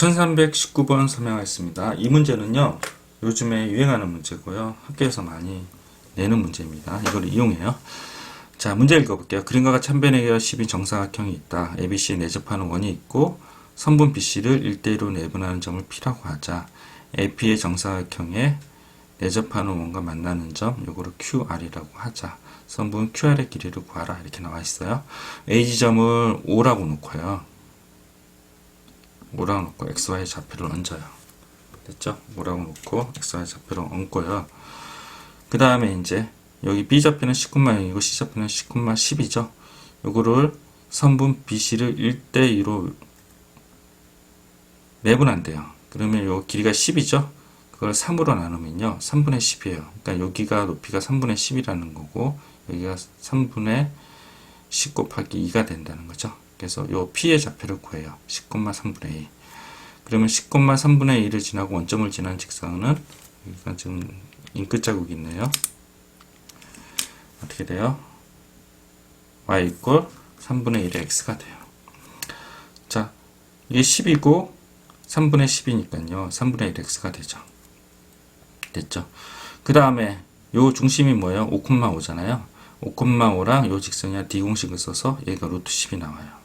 1319번 설명하겠습니다. 이 문제는요, 요즘에 유행하는 문제고요. 학교에서 많이 내는 문제입니다. 이걸 이용해요. 자, 문제 읽어볼게요. 그림과 같이 한 변의 계열 10인 정사각형이 있다. ABC에 내접하는 원이 있고, 선분 BC를 1대1로 내분하는 점을 P라고 하자. AP의 정사각형에 내접하는 원과 만나는 점, 요거를 QR이라고 하자. 선분 QR의 길이를 구하라. 이렇게 나와 있어요. A 지점을 5라고 놓고요. 5라고 놓고 XY 좌표를 얹어요. 됐죠? 5라고 놓고 XY 좌표를 얹고요. 그 다음에 이제 여기 B 좌표는 19만0이고 C 좌표는 19만 10이죠. 요거를 선분 BC를 1대2로 매분한대요. 그러면 요 길이가 10이죠. 그걸 3으로 나누면요. 3분의 10이에요. 그러니까 여기가 높이가 3분의 10이라는 거고 여기가 3분의 10 곱하기 2가 된다는 거죠. 그래서 요 P의 좌표를 구해요. 10콤마 3분의 2. 그러면 10콤마 3분의 2를 지나고 원점을 지난 직선은 여기가 지금 잉크 자국이 있네요. 어떻게 돼요? y 이꼴 3분의 1의 x가 돼요. 자, 이게 10이고 3분의 10이니까요. 3분의 1 x가 되죠. 됐죠? 그 다음에 요 중심이 뭐예요? 5,5잖아요. 5,5랑 요 직선이랑 d 공식을 써서 얘가 루트 10이 나와요.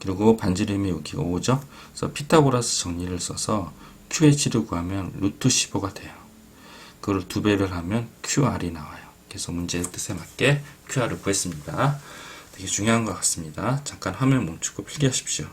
그리고 반지름이 여기가 5죠. 그래서 피타고라스 정리를 써서 QH를 구하면 루트 15가 돼요. 그걸 두 배를 하면 QR이 나와요. 그래서 문제의 뜻에 맞게 QR을 구했습니다. 되게 중요한 것 같습니다. 잠깐 화면 멈추고 필기하십시오.